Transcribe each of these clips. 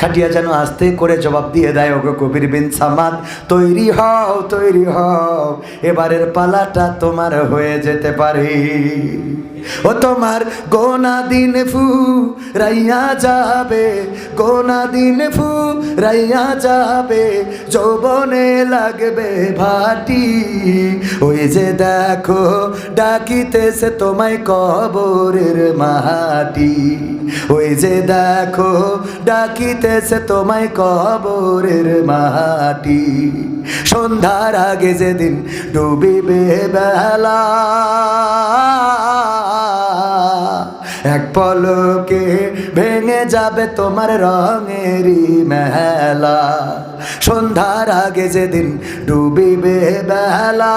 খাটিয়া যেন আস্তে করে জবাব দিয়ে দেয়, ওগো কবির বিন সামাদ, তৈরি হও তৈরি হও, এবারের পালাটা তোমার হয়ে যেতে পারে। ও তোমার গোনা দিন ফু, রাইয়া যাবে। গোনা দিন ফু, রাইয়া যাবে। যৌবনে লাগবে ভাটি। ওই যে দেখো, ডাকিতেছে তোমায় কবরের মাটি ওই যে দেখো, ডাকিতেছে তোমায় কবরের মাটি সন্ধ্যার আগে যেদিন ডুবিবে বেলা এক পলকে ভেঙে যাবে তোমার রঙেরই মেলা। সন্ধ্যার আগে যেদিন ডুবিবে বেলা।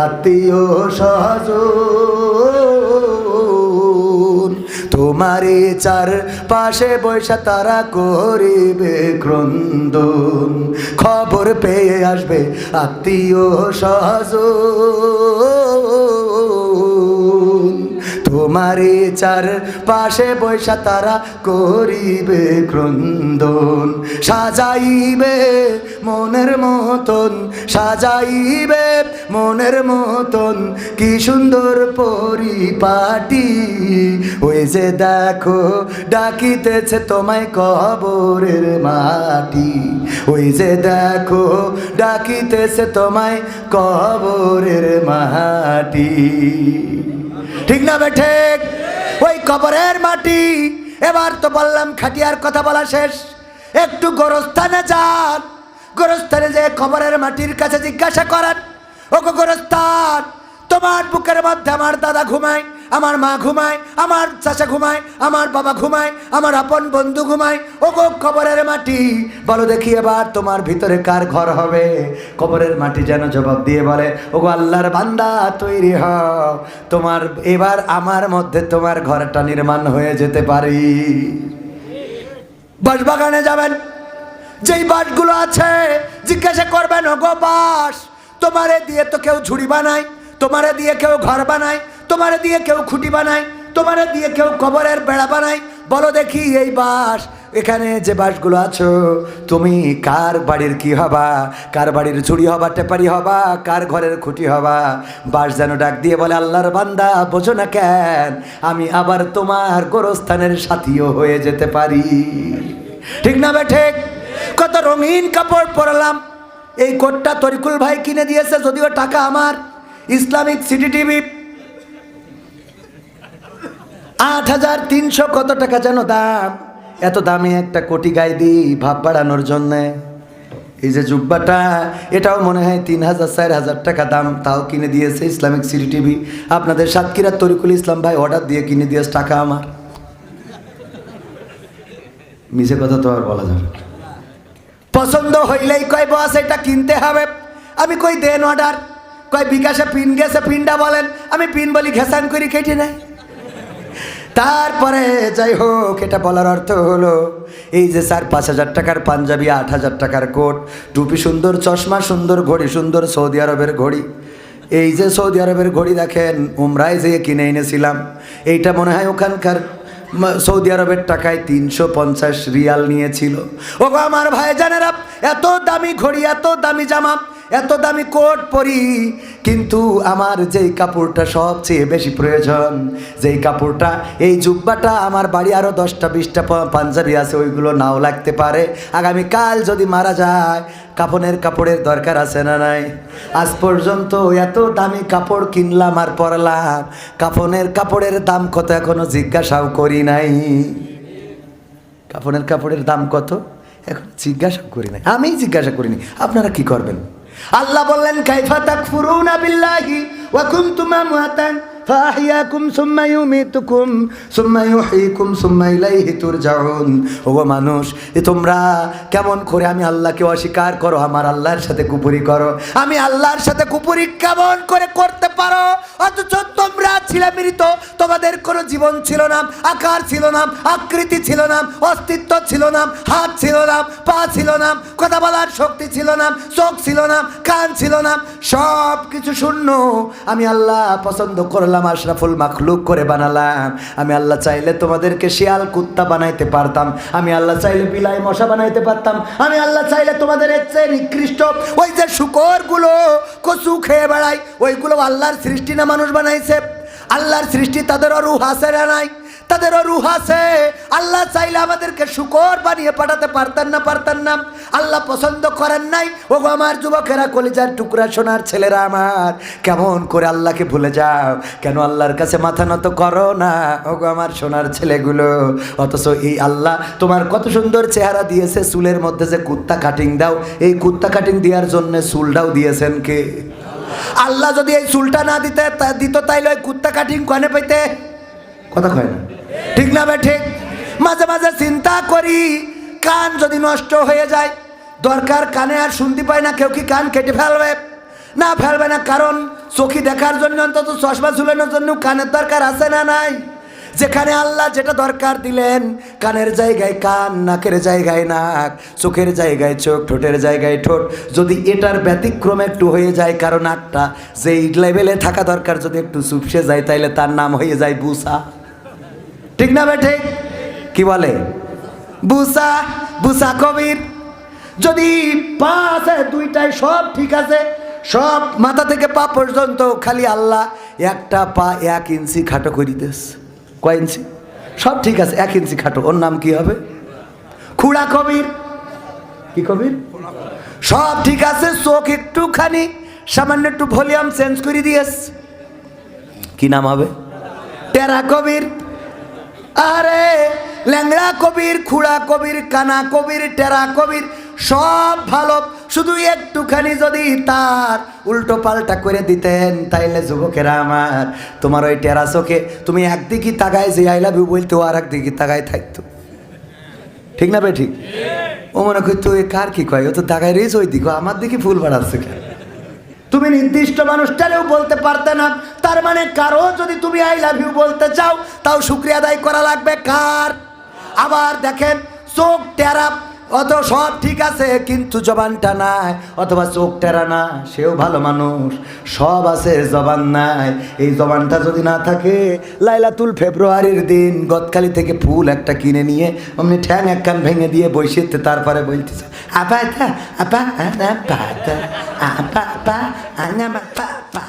আত্মীয় সহজ তোমারে চার পাশে বৈশা তারা করিবে ক্রন্দন। খবর পেয়ে আসবে আত্মীয় সহজ তোমারে চার পাশে বৈশা তারা করিবে ক্রন্দন। সাজাইবে মনের মতন, সাজাইবে মনের মতন, কি সুন্দর পরিপাটি। ওই যে দেখো, ডাকিতেছে তোমায় কবরের মাটি। ওই যে দেখো, ডাকিতেছে তোমায় কবরের মাটি। ঠিক না বেঠে ওই কবরের মাটি, এবার তো বললাম খাটিয়ার কথা বলা শেষ। একটু গোরস্থানে যান, গোরস্থানে যে কবরের মাটির কাছে জিজ্ঞাসা করেন ও গোরস্থান, তোমার বুকের মধ্যে আমার দাদা ঘুমায় আমার মা ঘুমায়, আমার চাচা ঘুমায়, আমার বাবা ঘুমায়, আমার আপন বন্ধু ঘুমায়। ও গো কবরের মাটি। বলো দেখি এবার তোমার ভিতরে কার ঘর হবে? কবরের মাটি যেন জবাব দিয়ে বলে ও গো আল্লাহর বান্দা, তৈরি হও। তোমার, এবার আমার মধ্যে তোমার ঘরটা নির্মাণ হয়ে যেতে পারি। বাসবাগানে যাবেন। যেই বাসগুলো আছে, জিজ্ঞাসা করবেন ও গো বাস তোমারে দিয়ে তো কেউ ঝুড়ি বানায়, তোমারে দিয়ে কেউ ঘর বানায় তোমারে দিয়ে কেউ খুঁটি বানায়, তোমারে দিয়ে কেউ কবরের বেড়া বানায়। বলো দেখি এই বাস, এখানে যে বাসগুলো আছো, তুমি কার বাড়ির কি হবা? কার বাড়ির ঝুড়ি হবা, টেপারি হবা, কার ঘরের খুঁটি হবা? বাস যেন ডাক দিয়ে বলে, আল্লাহর বান্দা, বোঝো না কেন, আমি আবার তোমার গোরস্থানের সাথীও হয়ে যেতে পারি। ঠিক না বে, ঠিক? কত রঙিন কাপড় পরলাম। এই কোটটা তরিকুল ভাই কিনে দিয়েছে, যদিও টাকা আমার। ইসলামিক সিটি টিভি আট হাজার তিনশো কত টাকা যেন দাম? এত দামে একটা কোটি গায়ে দিই ভাব বাড়ানোর জন্যে। এই যে জুব্বাটা, এটাও মনে হয় তিন হাজার চার হাজার টাকা দাম, তাও কিনে দিয়েছে ইসলামিক সিটি টিভি। আপনাদের সাতক্ষীরার তরিকুল ইসলাম ভাই অর্ডার দিয়ে কিনে দিয়েছে টাকা আমার। মিছে কথা তো আর বলা যাবে পছন্দ হইলেই কয়, বস, এটা কিনতে হবে। আমি কই, দেন অর্ডার। কয়, বিকাশে পিন গেছে, পিনটা বলেন। আমি পিন বলি ঘেসান করি কেটে নেয়। তারপরে যাই হোক, এটা বলার অর্থ হলো, এই যে স্যার পাঁচ হাজার টাকার পাঞ্জাবি, আট হাজার টাকার কোট, টুপি সুন্দর, চশমা সুন্দর, ঘড়ি সুন্দর, সৌদি আরবের ঘড়ি। এই যে সৌদি আরবের ঘড়ি দেখেন, উমরায় যেয়ে কিনে এনেছিলাম। এইটা মনে হয় ওখানকার সৌদি আরবের টাকায় তিনশো পঞ্চাশ রিয়াল নিয়েছিল। ও আমার ভাই জানেরা এত দামি ঘড়ি, এত দামি জামা এত দামি কোট পরি, কিন্তু আমার যেই কাপড়টা সবচেয়ে বেশি প্রয়োজন, যেই কাপড়টা, এই জুব্বাটা আমার বাড়ি আরও দশটা, বিশটা পাঞ্জাবি আছে, ওইগুলো নাও লাগতে পারে। আগামীকাল যদি মারা যায় কাপনের কাপড়ের দরকার আছে না নাই? আজ পর্যন্ত এত দামি কাপড় কিনলাম আর পরলাম কাপনের কাপড়ের দাম কত এখনও জিজ্ঞাসাও করি নাই। কাপড়ের কাপড়ের দাম কত? এখন জিজ্ঞাসা করি নাই। আমি জিজ্ঞাসা করিনি, আপনারা কি করবেন? আল্লাহ বললেন কাইফা তাকফুরুনা বিল্লাহি ওয়া কুনতুম আমওয়াতান মানুষ তোমরা কেমন করে আমি আল্লাহকে অস্বীকার করো, আমার আল্লাহর সাথে কুপুরি করো? আমি আল্লাহর সাথে কুপুরি কেমন করে করতে পারো? অথচ তোমরা ছিলে মৃত, তোমাদের কোনো জীবন ছিল না, আকার ছিল না, আকৃতি ছিল না, অস্তিত্ব ছিল না, হাত ছিল না, পা ছিল না, কথা বলার শক্তি ছিল না, চোখ ছিল না, কান ছিল না সব কিছু শূন্য। আমি আল্লাহ পছন্দ করলাম আশরাফুল মাখলুক করে বানালাম। আমি আল্লাহ চাইলে তোমাদেরকে শিয়াল, কুত্তা বানাইতে পারতাম। আমি আল্লাহ চাইলে বিলাই মশা বানাইতে পারতাম। আমি আল্লাহ চাইলে তোমাদের এর চেয়ে নিকৃষ্ট ওই যে শুকরগুলো কচু খেয়ে বেড়ায় ওইগুলো আল্লাহর সৃষ্টি না মানুষ বানাইছে? আল্লাহর সৃষ্টি তাদের রুহ হাসেরা নাই? তাদেরও রুহ আছে। আল্লাহ চাইলে আমাদেরকে শুকর বানিয়ে পাঠাতে পারতেন না পারতেন না। আল্লাহ পছন্দ করেন নাই। ও আমার যুবকেরা, কলিজার টুকরা সোনার ছেলেরা আমার, কেমন করে আল্লাহকে ভুলে যাও। কেন আল্লাহর কাছে মাথা নত করো না? ও আমার সোনার ছেলেগুলো। অথচ এই আল্লাহ তোমার কত সুন্দর চেহারা দিয়েছে, চুলের মধ্যে যে কুত্তা কাটিং দাও। এই কুত্তা কাটিং দেওয়ার জন্য চুলটাও দিয়েছেন কে? আল্লাহ যদি এই চুলটা না দিতে দিত তাইলে ওই কুত্তা কাটিং কনে পাইতে? কথা কয় না। ঠিক না ঠিক? মাঝে মাঝে চিন্তা করি, কান যদি নষ্ট হয়ে যায়, দরকার কানে আর শুনতে পায় না, কেউ কি কান কেটে ফেলবে? না ফেলবে না, কারণ চোখি দেখার জন্য অন্তত চশমা ঝুলানোর জন্য কানের দরকার আছে না নাই? যেখানে আল্লাহ যেটা দরকার দিলেন, কানের জায়গায় কান, নাকের জায়গায় নাক, চোখের জায়গায় চোখ, ঠোঁটের জায়গায় ঠোঁট। যদি এটার ব্যতিক্রম একটু হয়ে যায়, কারণ নাকটা যেই লেভেলে থাকা দরকার, যদি একটু চুপসে যায়, তাইলে তার নাম হয়ে যায় বুসা। ঠিক না বেঠে কি বলে? বুসা বুসা কবির। যদি পা আছে দুইটাই সব ঠিক আছে, সব মাথা থেকে পা পর্যন্ত খালি আল্লাহ একটা পা এক ইঞ্চি খাটো করি দেস। কয় ইঞ্চি? সব ঠিক আছে, এক ইঞ্চি খাটো। ওর নাম কি হবে? খুড়া কবির। কি কবির? সব ঠিক আছে, চোখ একটুখানি, সামান্য একটু ভলিউম চেঞ্জ করে দিয়েস কি নাম হবে? টেরা কবির। আরে ল্যাংড়া কবির, খুড়া কবির, কানা কবির, টেরা কবির, সব ভালো। শুধু একটুখানি যদি তার উল্টো পাল্টা করে দিতেন, তাইলে যুবকেরা আমার, তোমার ওই টেরা চোখে তুমি একদিকে তাকায় যে, আই লাভ ইউ বলতে আর একদিকে তাকায় থাকতো। ঠিক না বে ঠিক? ও মনে করতো, এ কার কি কয়? ও তো তাকায় রয়েছে ওই দিকে আমার দিকে ফুল বাড়াচ্ছে তুমি নির্দিষ্ট মানুষটারেও বলতে পারতে না তার মানে কারও যদি তুমি আই লাভ ইউ বলতে চাও, তাও শুক্রিয়া আদায় করা লাগবে। কার? আবার দেখেন, চোখ টেরা, অত সব ঠিক আছে, কিন্তু জবানটা নাই, অথবা চোখ টেরা না, সেও ভালো মানুষ, সব আছে, জবান নাই। এই জবানটা যদি না থাকে, লাইলাতুল ফেব্রুয়ারির দিন গতকালি থেকে ফুল একটা কিনে নিয়ে, অমনি ঠ্যাং এক কান ভেঙে দিয়ে বৈশিতে তারপরে বলতেছে আপা আপা আপা আপা আপা আপা আপা